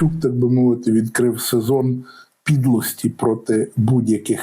Вакарчук, так би мовити, відкрив сезон підлості проти будь-яких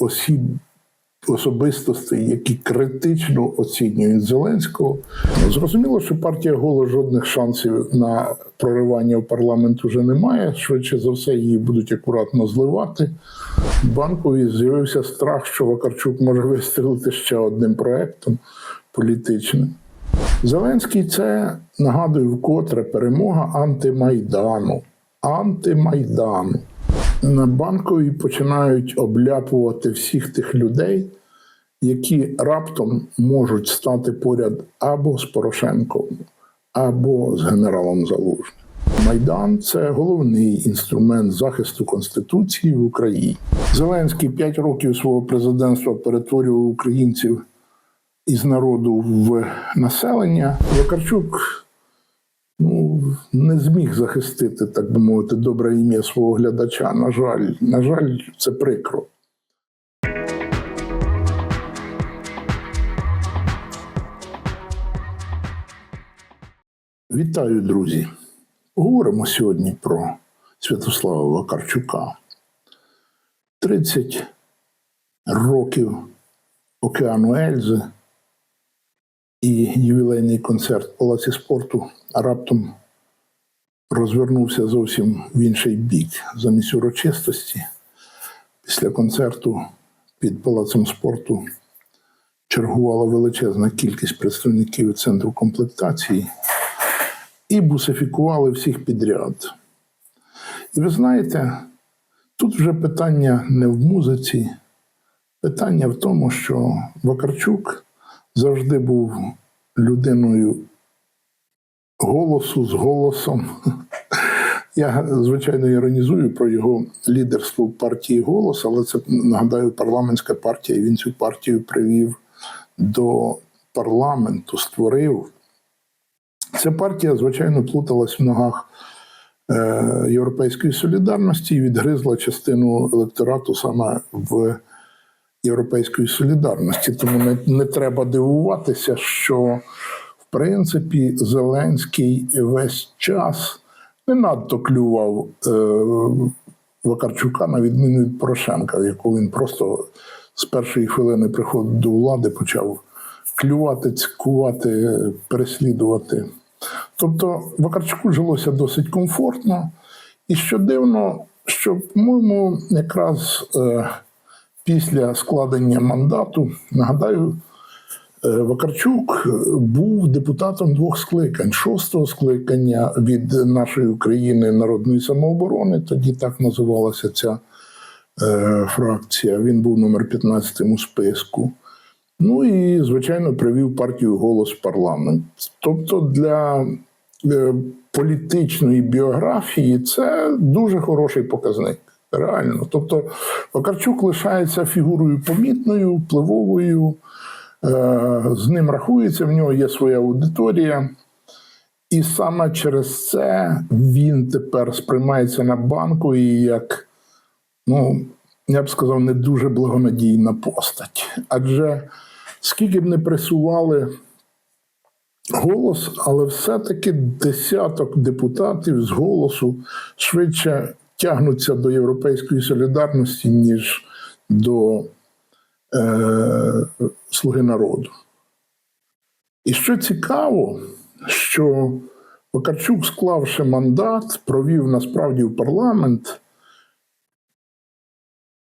осіб, особистостей, які критично оцінюють Зеленського. Зрозуміло, що партія голос жодних шансів на проривання в парламент уже немає. Швидше за все, її будуть акуратно зливати. Банкові з'явився страх, що Вакарчук може вистрілити ще одним проектом політичним. Зеленський це нагадую вкотре перемога антимайдану. Антимайдану. На банковій починають обляпувати всіх тих людей, які раптом можуть стати поряд або з Порошенком, або з генералом Залужним. Майдан це головний інструмент захисту Конституції в Україні. Зеленський п'ять років свого президентства перетворював українців із народу в населення. Вакарчук ну, не зміг захистити, так би мовити, добре ім'я свого глядача. На жаль, на жаль, це прикро. Вітаю, друзі! Говоримо сьогодні про Святослава Вакарчука. 30 років океану Ельзи і ювілейний концерт в Палаці спорту раптом розвернувся зовсім в інший бік. Замість урочистості. Після концерту під Палацем спорту чергувала величезна кількість представників центру комплектації і бусифікували всіх підряд. І ви знаєте, тут вже питання не в музиці, питання в тому, що Вакарчук завжди був людиною голосу з голосом. Я, звичайно, іронізую про його лідерство в партії голос, але це нагадаю парламентська партія. Він цю партію привів до парламенту, створив. Ця партія, звичайно, плуталась в ногах е, Європейської солідарності і відгризла частину електорату саме в Європейської солідарності. Тому не, не треба дивуватися, що в принципі Зеленський весь час не надто клював е, Вакарчука на відміну від Порошенка, яку він просто з першої хвилини приходу до влади почав клювати, цькувати, переслідувати. Тобто Вакарчуку жилося досить комфортно, і що дивно, що, по-моєму, якраз е, після складення мандату, нагадаю, е, Вакарчук був депутатом двох скликань: шостого скликання від нашої України народної самооборони, тоді так називалася ця е, фракція. Він був номер 15 у списку. Ну і, звичайно, привів партію голос в парламент. Тобто для е, політичної біографії це дуже хороший показник. Реально. Тобто Вакарчук лишається фігурою помітною, впливовою, е, з ним рахується, в нього є своя аудиторія. І саме через це він тепер сприймається на банку і як, ну, я б сказав, не дуже благонадійна постать. Адже скільки б не пресували голос, але все-таки десяток депутатів з голосу швидше тягнуться до європейської солідарності, ніж до е, Слуги народу. І що цікаво, що Вакарчук, склавши мандат, провів насправді в парламент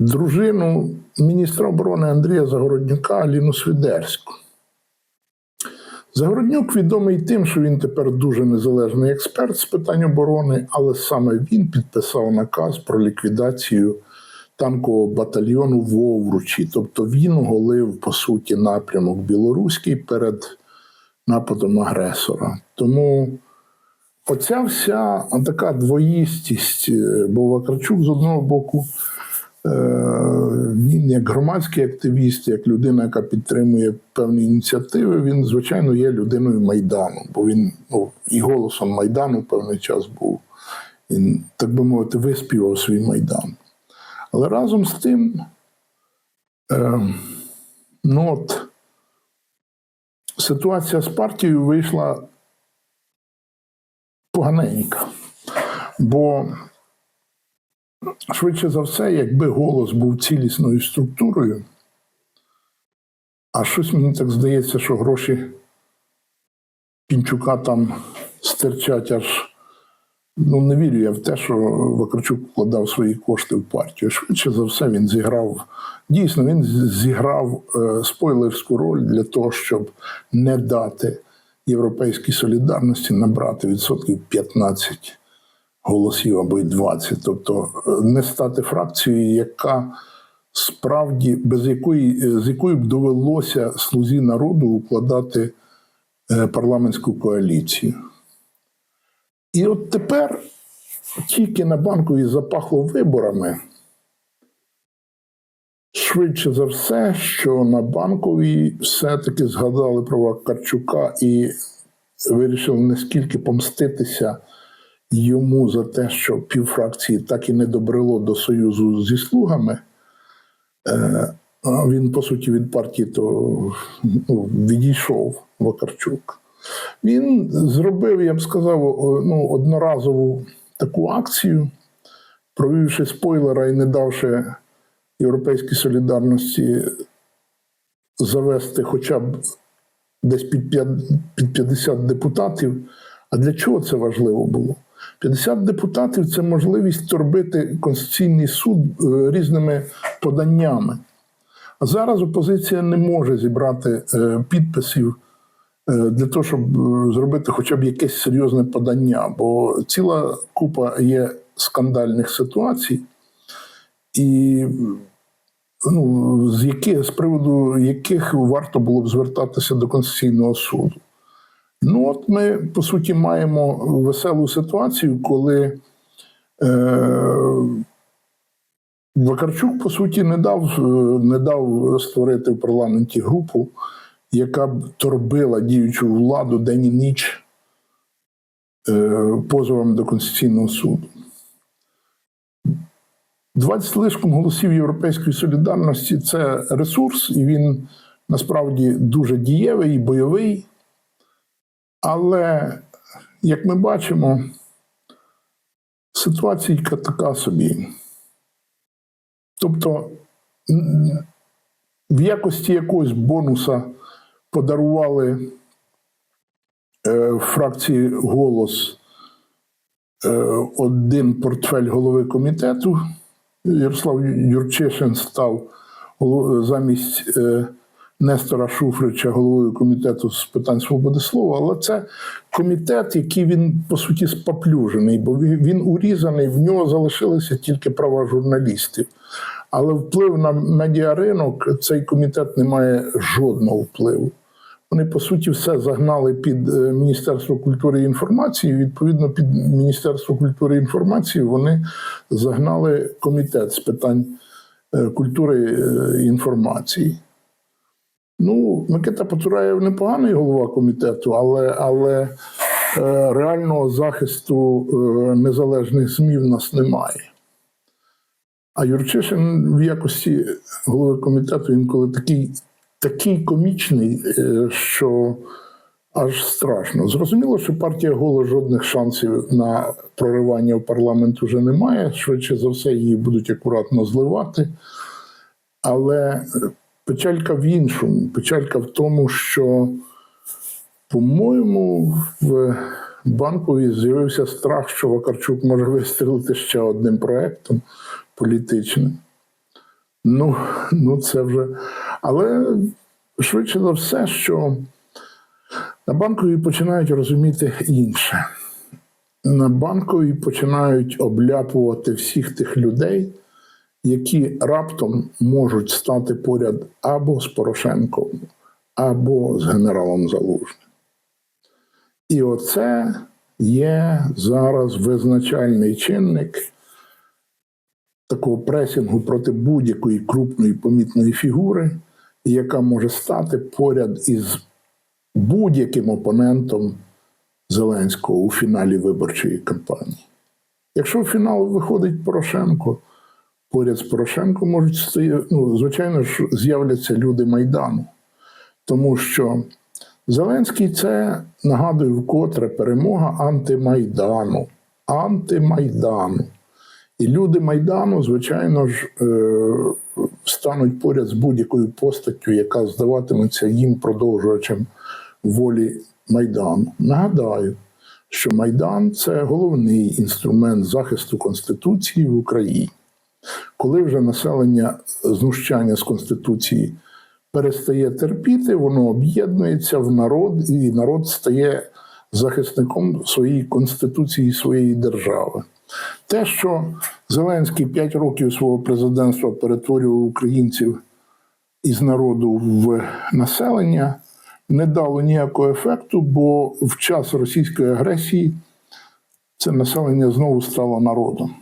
дружину міністра оборони Андрія Загороднюка Аліну Свідерську. Загороднюк відомий тим, що він тепер дуже незалежний експерт з питань оборони, але саме він підписав наказ про ліквідацію танкового батальйону в Овручі. Тобто він оголив, по суті, напрямок білоруський перед нападом агресора. Тому оця вся така двоїстість, е, бо Вакарчук з одного боку. Е, Він як громадський активіст, як людина, яка підтримує певні ініціативи, він, звичайно, є людиною Майдану, бо він ну, і голосом Майдану певний час був. Він, так би мовити, виспівав свій Майдан. Але разом з тим, е, ну от, ситуація з партією вийшла поганенька. Бо швидше за все, якби голос був цілісною структурою, а щось мені так здається, що гроші Пінчука там стирчать аж. Ну, не вірю я в те, що Вакарчук вкладав свої кошти в партію. Швидше за все, він зіграв. Дійсно, він зіграв е, спойлерську роль для того, щоб не дати європейській солідарності набрати відсотків 15 голосів або й 20. Тобто е, не стати фракцією, яка справді без якої е, з якою б довелося слузі народу укладати е, парламентську коаліцію. І от тепер тільки на банковій запахло виборами. Швидше за все, що на банковій все-таки згадали про Вакарчука і вирішили не скільки помститися йому за те, що півфракції так і не добрило до союзу зі слугами. Е, він, по суті, від партії то ну, відійшов Вакарчук. Він зробив, я б сказав, ну, одноразову таку акцію, провівши спойлера і не давши Європейській солідарності завести хоча б десь під п'ят- під 50 депутатів. А для чого це важливо було? 50 депутатів це можливість торбити Конституційний суд е, різними поданнями. А зараз опозиція не може зібрати е, підписів е, для того, щоб зробити хоча б якесь серйозне подання, бо ціла купа є скандальних ситуацій, і ну, з, яких, з приводу яких варто було б звертатися до Конституційного суду. Ну, от ми, по суті, маємо веселу ситуацію, коли е, Вакарчук, по суті, не дав, е, не дав створити в парламенті групу, яка б торбила діючу владу день і ніч е, позовами до Конституційного суду. 20 лишком голосів Європейської солідарності це ресурс, і він насправді дуже дієвий і бойовий. Але, як ми бачимо, ситуація така собі. Тобто, в якості якогось бонуса подарували е, фракції голос е, один портфель голови комітету. Ярослав Юрчишин став замість е, Нестора Шуфрича головою комітету з питань свободи слова, але це комітет, який він по суті споплюжений, бо він він урізаний, в нього залишилися тільки права журналістів. Але вплив на медіаринок цей комітет не має жодного впливу. Вони, по суті, все загнали під е, Міністерство культури і інформації. Відповідно, під Міністерство культури і інформації вони загнали комітет з питань е, культури е, і інформації. Ну, Микита Потураєв непоганий голова комітету, але, але е, реального захисту е, незалежних ЗМІ в нас немає. А Юрчишин в якості голови комітету інколи такий, такий комічний, е, що аж страшно. Зрозуміло, що партія голос жодних шансів на проривання в парламент вже немає. Швидше за все, її будуть акуратно зливати. Але печалька в іншому. Печалька в тому, що, по-моєму, в банковій з'явився страх, що Вакарчук може вистрілити ще одним проектом політичним. Ну, ну це вже. Але швидше за все, що на банковій починають розуміти інше. На банковій починають обляпувати всіх тих людей, які раптом можуть стати поряд або з Порошенком, або з генералом Залужним. І оце є зараз визначальний чинник такого пресінгу проти будь-якої крупної помітної фігури, яка може стати поряд із будь-яким опонентом Зеленського у фіналі виборчої кампанії. Якщо в фінал виходить Порошенко, поряд з Порошенко можуть стояти, ну, звичайно ж, з'являться люди Майдану. Тому що Зеленський це нагадую вкотре перемога антимайдану, антимайдану. І люди Майдану, звичайно ж, е, стануть поряд з будь-якою постаттю, яка здаватиметься їм продовжувачем волі Майдану. Нагадаю, що Майдан це головний інструмент захисту Конституції в Україні. Коли вже населення знущання з Конституції перестає терпіти, воно об'єднується в народ, і народ стає захисником своєї конституції, своєї держави. Те, що Зеленський 5 років свого президентства перетворював українців із народу в населення, не дало ніякого ефекту, бо в час російської агресії це населення знову стало народом.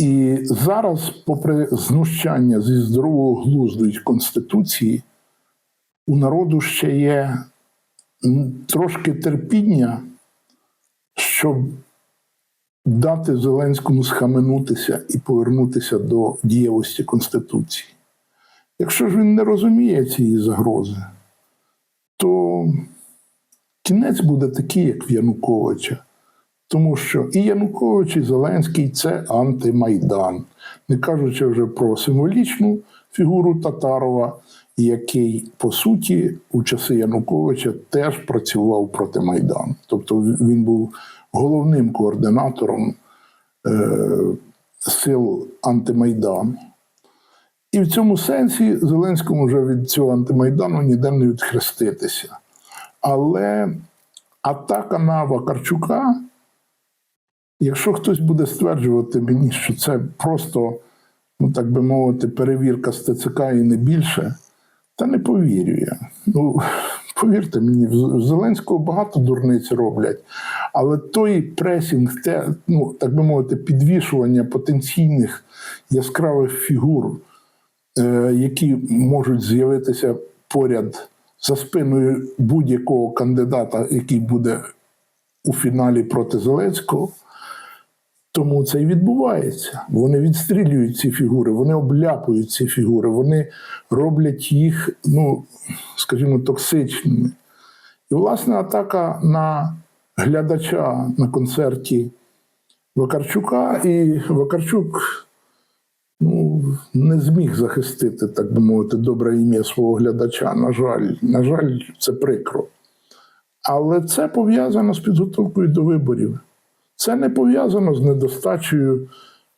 І зараз, попри знущання зі здорового глузду й Конституції, у народу ще є трошки терпіння, щоб дати Зеленському схаменутися і повернутися до дієвості Конституції. Якщо ж він не розуміє цієї загрози, то кінець буде такий, як в Януковича. Тому що і Янукович, і Зеленський це антимайдан, не кажучи вже про символічну фігуру Татарова, який, по суті, у часи Януковича теж працював проти Майдану. Тобто він був головним координатором е, сил антимайдану. І в цьому сенсі Зеленському вже від цього антимайдану ніде не відхреститися. Але атака на Вакарчука, якщо хтось буде стверджувати мені, що це просто, ну так би мовити, перевірка з і не більше, та не повірю я. Ну, повірте мені, в Зеленського багато дурниць роблять, але той пресінг, те, ну, так би мовити, підвішування потенційних яскравих фігур, е, які можуть з'явитися поряд за спиною будь-якого кандидата, який буде у фіналі проти Зеленського. Тому це і відбувається. Вони відстрілюють ці фігури, вони обляпують ці фігури, вони роблять їх, ну, скажімо, токсичними. І, власне, атака на глядача на концерті Вакарчука, і Вакарчук ну, не зміг захистити, так би мовити, добре ім'я свого глядача. На жаль, на жаль, це прикро. Але це пов'язано з підготовкою до виборів. Це не пов'язано з недостачею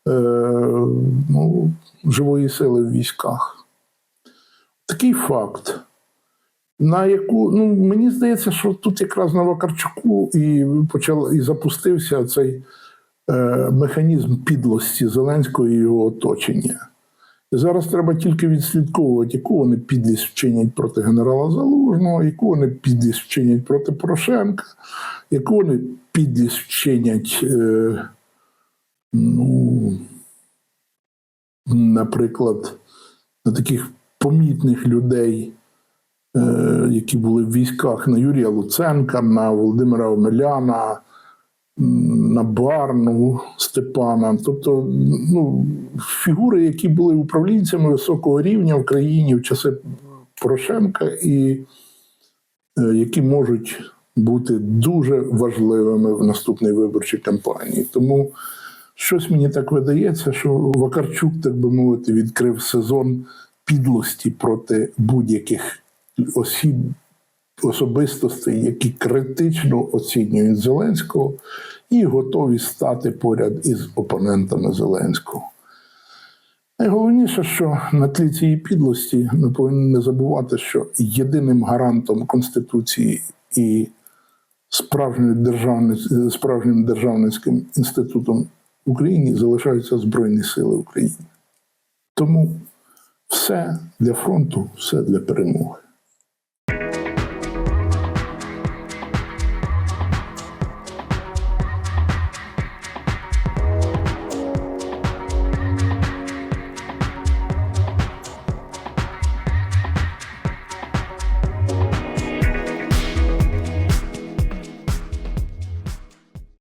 е, ну, живої сили в військах. Такий факт. На яку, ну, мені здається, що тут якраз на Вакарчуку і почав, і запустився цей е, механізм підлості Зеленського і його оточення. І зараз треба тільки відслідковувати, яку вони підлість вчинять проти генерала Залужного, яку вони підлість вчинять проти Порошенка, яку вони підлість вчинять, е, ну, наприклад, на таких помітних людей, е, які були в військах на Юрія Луценка, на Володимира Омеляна, на Барну Степана. Тобто ну, фігури, які були управлінцями високого рівня в країні в часи Порошенка, і е, які можуть бути дуже важливими в наступній виборчій кампанії. Тому щось мені так видається, що Вакарчук, так би мовити, відкрив сезон підлості проти будь-яких осіб, особистостей, які критично оцінюють Зеленського і готові стати поряд із опонентами Зеленського. Найголовніше, що на тлі цієї підлості ми повинні не забувати, що єдиним гарантом Конституції і справжньою державниць- справжнім державницьким інститутом в Україні залишаються Збройні Сили України. Тому все для фронту, все для перемоги.